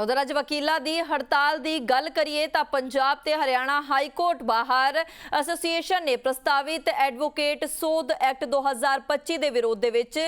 ਉਧਰ ਅੱਜ ਵਕੀਲਾਂ ਦੀ ਹੜਤਾਲ ਦੀ ਗੱਲ ਕਰੀਏ ਤਾਂ ਪੰਜਾਬ ਤੇ Haryana high court bar association ਨੇ ਪ੍ਰਸਤਾਵਿਤ ਐਡਵੋਕੇਟ ਸੋਧ ਐਕਟ 2025 ਦੇ ਵਿਰੋਧ ਦੇ ਵਿੱਚ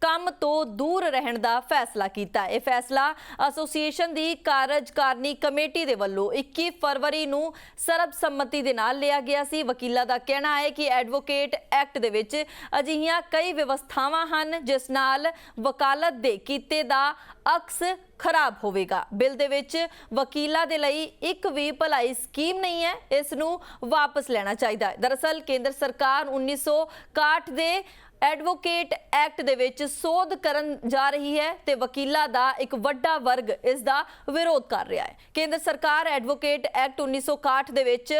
ਕੰਮ ਤੋਂ ਦੂਰ ਰਹਿਣ ਦਾ ਫੈਸਲਾ ਕੀਤਾ। ਇਹ ਫੈਸਲਾ ਐਸੋਸੀਏਸ਼ਨ ਦੀ ਕਾਰਜਕਾਰਨੀ ਕਮੇਟੀ ਦੇ ਵੱਲੋਂ 21 ਫਰਵਰੀ ਨੂੰ ਸਰਬਸੰਮਤੀ ਦੇ ਨਾਲ ਲਿਆ ਗਿਆ ਸੀ। ਵਕੀਲਾਂ ਦਾ ਕਹਿਣਾ ਹੈ ਕਿ ਐਡਵੋਕੇਟ ਐਕਟ ਦੇ ਵਿੱਚ ਅਜਿਹੀਆਂ ਕਈ ਵਿਵਸਥਾਵਾਂ ਹਨ ਜਿਸ ਨਾਲ ਵਕਾਲਤ ਦੇ ਕੀਤੇ ਦਾ ਅਕਸ ਖਰਾਬ ਹੋਵੇਗਾ। ਬਿੱਲ ਦੇ ਵਿੱਚ ਵਕੀਲਾਂ ਦੇ ਲਈ ਇੱਕ ਵੀ ਭਲਾਈ ਸਕੀਮ ਨਹੀਂ ਹੈ। ਇਸ ਨੂੰ ਵਾਪਸ ਲੈਣਾ ਚਾਹੀਦਾ ਹੈ। ਦਰਅਸਲ ਕੇਂਦਰ ਸਰਕਾਰ 1961 ਦੇ ਐਡਵੋਕੇਟ ਐਕਟ ਦੇ ਵਿੱਚ ਸੋਧ ਕਰਨ ਜਾ ਰਹੀ ਹੈ ਤੇ ਵਕੀਲਾਂ ਦਾ ਇੱਕ ਵੱਡਾ ਵਰਗ ਇਸ ਦਾ ਵਿਰੋਧ ਕਰ ਰਿਹਾ ਹੈ। ਕੇਂਦਰ ਸਰਕਾਰ ਐਡਵੋਕੇਟ ਐਕਟ 1961 ਦੇ ਵਿੱਚ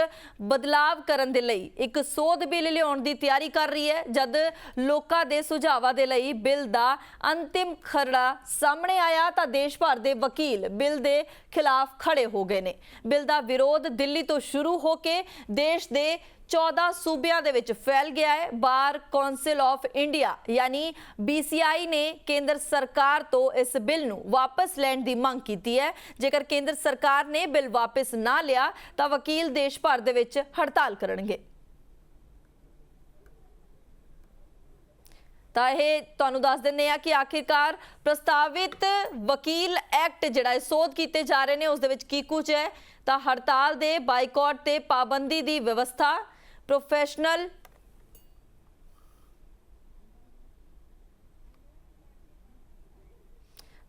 ਬਦਲਾਵ ਕਰਨ ਦੇ ਲਈ ਇੱਕ ਸੋਧ ਬਿੱਲ ਲਿਆਉਣ ਦੀ ਤਿਆਰੀ ਕਰ ਰਹੀ ਹੈ, ਜਦ ਲੋਕਾਂ ਦੇ ਸੁਝਾਵਾਂ ਦੇ ਲਈ ਬਿੱਲ ਦਾ ਅੰਤਿਮ ਖਰੜਾ ਸਾਹਮਣੇ ਆਇਆ ਤਾਂ ਦੇਸ਼ ਭਰ ਦੇ ਵਕੀਲ ਬਿੱਲ ਦੇ ਖਿਲਾਫ ਖੜੇ ਹੋ ਗਏ ਨੇ। ਬਿੱਲ ਦਾ ਵਿਰੋਧ ਦਿੱਲੀ ਤੋਂ ਸ਼ੁਰੂ ਹੋ ਕੇ ਦੇਸ਼ ਦੇ 14 ਸੂਬਿਆਂ ਦੇ ਵਿੱਚ ਫੈਲ ਗਿਆ ਹੈ। ਬਾਰ ਕੌਂਸਲ ਆਫ ਇੰਡੀਆ, ਯਾਨੀ BCI ਨੇ ਕੇਂਦਰ ਸਰਕਾਰ ਤੋਂ ਇਸ ਬਿੱਲ ਨੂੰ ਵਾਪਸ ਲੈਣ ਦੀ ਮੰਗ ਕੀਤੀ ਹੈ। ਜੇਕਰ ਕੇਂਦਰ ਸਰਕਾਰ ਨੇ ਬਿੱਲ ਵਾਪਸ ਨਾ ਲਿਆ, ਤਾਂ ਵਕੀਲ ਦੇਸ਼ ਭਰ ਦੇ ਵਿੱਚ ਹੜਤਾਲ ਕਰਨਗੇ। ਤਾਂ ਇਹ ਤੁਹਾਨੂੰ ਦੱਸ ਦਿੰਦੇ ਆ ਕਿ ਆਖਿਰਕਾਰ ਪ੍ਰਸਤਾਵਿਤ ਵਕੀਲ ਐਕਟ ਜਿਹੜਾ ਹੈ ਸੋਧ ਕੀਤੇ ਜਾ ਰਹੇ ਨੇ, ਉਸ ਦੇ ਵਿੱਚ ਕੀ ਕੁਝ ਹੈ। ਤਾਂ ਹੜਤਾਲ ਦੇ ਬਾਈਕਾਟ ਤੇ ਪਾਬੰਦੀ ਦੀ ਵਿਵਸਥਾ ਪ੍ਰੋਫੈਸ਼ਨਲ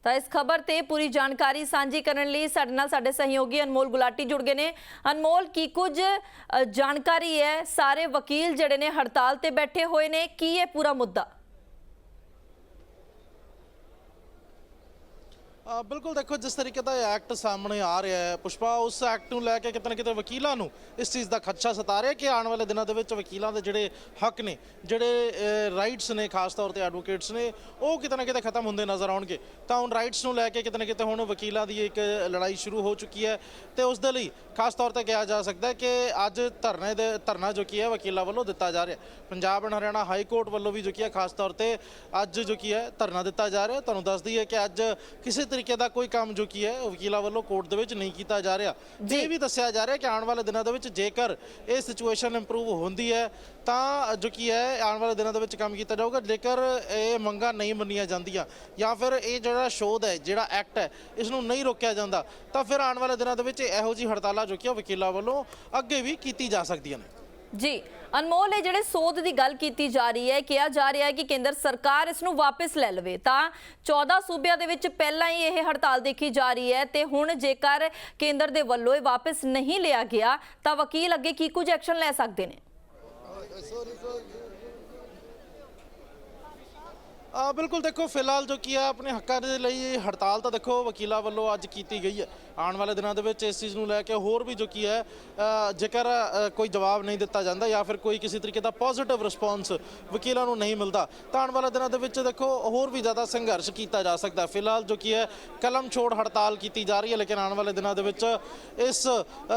ਤਾਂ ਇਸ ਖਬਰ ਤੇ ਪੂਰੀ ਜਾਣਕਾਰੀ ਸਾਂਝੀ ਕਰਨ ਲਈ ਸਾਡੇ ਨਾਲ ਸਾਡੇ ਸਹਿਯੋਗੀ ਅਨਮੋਲ ਗੁਲਾਟੀ ਜੁੜ ਗਏ ਨੇ। ਅਨਮੋਲ, ਕੀ ਕੁਝ ਜਾਣਕਾਰੀ ਹੈ? ਸਾਰੇ ਵਕੀਲ ਜਿਹੜੇ ਨੇ ਹੜਤਾਲ ਤੇ ਬੈਠੇ ਹੋਏ ਨੇ, ਕੀ ਹੈ ਪੂਰਾ ਮੁੱਦਾ? ਬਿਲਕੁਲ ਦੇਖੋ, ਜਿਸ ਤਰੀਕੇ ਦਾ ਇਹ ਐਕਟ ਸਾਹਮਣੇ ਆ ਰਿਹਾ ਹੈ, ਪੁਸ਼ਪਾ, ਉਸ ਐਕਟ ਨੂੰ ਲੈ ਕੇ ਕਿਤੇ ਨਾ ਕਿਤੇ ਵਕੀਲਾਂ ਨੂੰ ਇਸ ਚੀਜ਼ ਦਾ ਖਦਸ਼ਾ ਸਤਾ ਰਿਹਾ ਕਿ ਆਉਣ ਵਾਲੇ ਦਿਨਾਂ ਦੇ ਵਿੱਚ ਵਕੀਲਾਂ ਦੇ ਜਿਹੜੇ ਹੱਕ ਨੇ, ਜਿਹੜੇ ਰਾਈਟਸ ਨੇ, ਖਾਸ ਤੌਰ ਤੇ ਐਡਵੋਕੇਟਸ ਨੇ, ਉਹ ਕਿਤੇ ਨਾ ਕਿਤੇ ਖਤਮ ਹੁੰਦੇ ਨਜ਼ਰ ਆਉਣਗੇ। ਤਾਂ ਹੁਣ ਰਾਈਟਸ ਨੂੰ ਲੈ ਕੇ ਕਿਤੇ ਨਾ ਕਿਤੇ ਹੁਣ ਵਕੀਲਾਂ ਦੀ ਇੱਕ ਲੜਾਈ ਸ਼ੁਰੂ ਹੋ ਚੁੱਕੀ ਹੈ ਤੇ ਉਸ ਦੇ ਲਈ ਖਾਸ ਤੌਰ ਤੇ ਕਿਹਾ ਜਾ ਸਕਦਾ ਹੈ ਕਿ ਅੱਜ ਧਰਨੇ ਦੇ, ਧਰਨਾ ਜੋ ਕੀ ਹੈ, ਵਕੀਲਾਂ ਵੱਲੋਂ ਦਿੱਤਾ ਜਾ ਰਿਹਾ Punjab and Haryana high court ਵੱਲੋਂ ਵੀ ਜੋ ਕੀ ਹੈ, ਖਾਸ ਤੌਰ ਤੇ ਅੱਜ ਜੋ ਕੀ ਹੈ, ਧਰਨਾ ਦਿੱਤਾ ਜਾ ਰਿਹਾ ਤੁਹਾਨੂੰ ਦੱਸ ਦਈਏ ਕਿ ਅੱਜ ਕਿਸੇ ਤਰੀਕੇ ਦਾ ਕੋਈ ਕੰਮ ਜੋ ਕੀ ਹੈ ਵਕੀਲਾਂ ਵੱਲੋਂ ਕੋਰਟ ਦੇ ਵਿੱਚ ਨਹੀਂ ਕੀਤਾ ਜਾ ਰਿਹਾ। ਇਹ ਵੀ ਦੱਸਿਆ ਜਾ ਰਿਹਾ ਕਿ ਆਉਣ ਵਾਲੇ ਦਿਨਾਂ ਦੇ ਵਿੱਚ ਜੇਕਰ ਇਹ ਸਿਚੁਏਸ਼ਨ ਇੰਪਰੂਵ ਹੁੰਦੀ ਹੈ ਤਾਂ ਜੋ ਕੀ ਹੈ ਆਉਣ ਵਾਲੇ ਦਿਨਾਂ ਦੇ ਵਿੱਚ ਕੰਮ ਕੀਤਾ ਜਾਊਗਾ। ਜੇਕਰ ਇਹ ਮੰਗਾਂ ਨਹੀਂ ਮੰਨੀਆਂ ਜਾਂਦੀਆਂ ਜਾਂ ਫਿਰ ਇਹ ਜਿਹੜਾ ਸ਼ੋਧ ਹੈ ਜਿਹੜਾ ਐਕਟ ਹੈ ਇਸ ਨੂੰ ਨਹੀਂ ਰੋਕਿਆ ਜਾਂਦਾ ਤਾਂ ਫਿਰ ਆਉਣ ਵਾਲੇ ਦਿਨਾਂ ਦੇ ਵਿੱਚ ਇਹੋ ਜਿਹੀ ਹੜਤਾਲਾਂ ਜੋ ਕਿ ਵਕੀਲਾਂ ਵੱਲੋਂ ਅੱਗੇ ਵੀ ਕੀਤੀ ਜਾ ਸਕਦੀਆਂ ਨੇ। ਜੀ, ਅਨਮੋਲ ਇਹ ਜਿਹੜੇ ਸੋਧ ਦੀ ਗੱਲ ਕੀਤੀ ਜਾ ਰਹੀ ਹੈ, ਕਿਹਾ ਜਾ ਰਿਹਾ ਹੈ ਕਿ ਕੇਂਦਰ ਸਰਕਾਰ ਇਸ ਨੂੰ ਵਾਪਸ ਲੈ ਲਵੇ। ਤਾਂ 14 ਸੂਬਿਆਂ ਦੇ ਵਿੱਚ ਪਹਿਲਾਂ ਹੀ ਇਹ ਹੜਤਾਲ ਦੇਖੀ ਜਾ ਰਹੀ ਹੈ ਤੇ ਹੁਣ ਜੇਕਰ ਕੇਂਦਰ ਦੇ ਵੱਲੋਂ ਇਹ ਵਾਪਸ ਨਹੀਂ ਲਿਆ ਗਿਆ, ਤਾਂ ਵਕੀਲ ਅੱਗੇ ਕੀ ਕੁਝ ਐਕਸ਼ਨ ਲੈ ਸਕਦੇ ਨੇ? ਆ ਬਿਲਕੁਲ ਦੇਖੋ, ਫਿਲਹਾਲ ਜੋ ਕੀ ਹੈ ਆਪਣੇ ਹੱਕਾਂ ਦੇ ਲਈ ਹੜਤਾਲ ਤਾਂ ਦੇਖੋ ਵਕੀਲਾਂ ਵੱਲੋਂ ਅੱਜ ਕੀਤੀ ਗਈ ਹੈ। ਆਉਣ ਵਾਲੇ ਦਿਨਾਂ ਦੇ ਵਿੱਚ ਇਸ ਚੀਜ਼ ਨੂੰ ਲੈ ਕੇ ਹੋਰ ਵੀ ਜੋ ਕੀ ਹੈ ਜੇਕਰ ਕੋਈ ਜਵਾਬ ਨਹੀਂ ਦਿੱਤਾ ਜਾਂਦਾ ਜਾਂ ਫਿਰ ਕੋਈ ਕਿਸੇ ਤਰੀਕੇ ਦਾ ਪੋਜ਼ਿਟਿਵ ਰਿਸਪੌਂਸ ਵਕੀਲਾਂ ਨੂੰ ਨਹੀਂ ਮਿਲਦਾ, ਤਾਂ ਆਉਣ ਵਾਲੇ ਦਿਨਾਂ ਦੇ ਵਿੱਚ ਦੇਖੋ ਹੋਰ ਵੀ ਜ਼ਿਆਦਾ ਸੰਘਰਸ਼ ਕੀਤਾ ਜਾ ਸਕਦਾ ਫਿਲਹਾਲ ਜੋ ਕੀ ਹੈ, ਕਲਮ ਛੋੜ ਹੜਤਾਲ ਕੀਤੀ ਜਾ ਰਹੀ ਹੈ, ਲੇਕਿਨ ਆਉਣ ਵਾਲੇ ਦਿਨਾਂ ਦੇ ਵਿੱਚ ਇਸ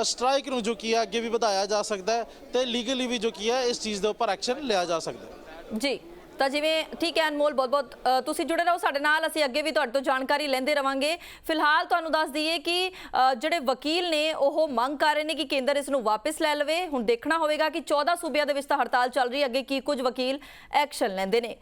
ਸਟ੍ਰਾਈਕ ਨੂੰ ਜੋ ਕੀ ਹੈ ਅੱਗੇ ਵੀ ਵਧਾਇਆ ਜਾ ਸਕਦਾ ਹੈ ਤੇ ਲੀਗਲੀ ਵੀ ਜੋ ਕੀ ਹੈ, ਇਸ ਚੀਜ਼ ਦੇ ਉੱਪਰ ਐਕਸ਼ਨ ਲਿਆ ਜਾ ਸਕਦਾ ਜੀ। ਤਾਂ ਜਿਵੇਂ ਠੀਕ ਹੈ ਅਨਮੋਲ, ਬਹੁਤ ਬਹੁਤ ਤੁਸੀਂ ਜੁੜੇ ਰਹੋ ਸਾਡੇ ਨਾਲ, ਅਸੀਂ ਅੱਗੇ ਵੀ ਤੁਹਾਡੇ ਤੋਂ ਜਾਣਕਾਰੀ ਲੈਂਦੇ ਰਵਾਂਗੇ। ਫਿਲਹਾਲ ਤੁਹਾਨੂੰ ਦੱਸ ਦਈਏ ਕਿ ਜਿਹੜੇ ਵਕੀਲ ਨੇ, ਉਹ ਮੰਗ ਕਰ ਰਹੇ ਨੇ ਕਿ ਕੇਂਦਰ ਇਸ ਨੂੰ ਵਾਪਸ ਲੈ ਲਵੇ। ਹੁਣ ਦੇਖਣਾ ਹੋਵੇਗਾ ਕਿ 14 ਸੂਬਿਆਂ ਦੇ ਵਿੱਚ ਤਾਂ ਹੜਤਾਲ ਚੱਲ ਰਹੀ ਹੈ, ਅੱਗੇ ਕੀ ਕੁਝ ਵਕੀਲ ਐਕਸ਼ਨ ਲੈਂਦੇ ਨੇ।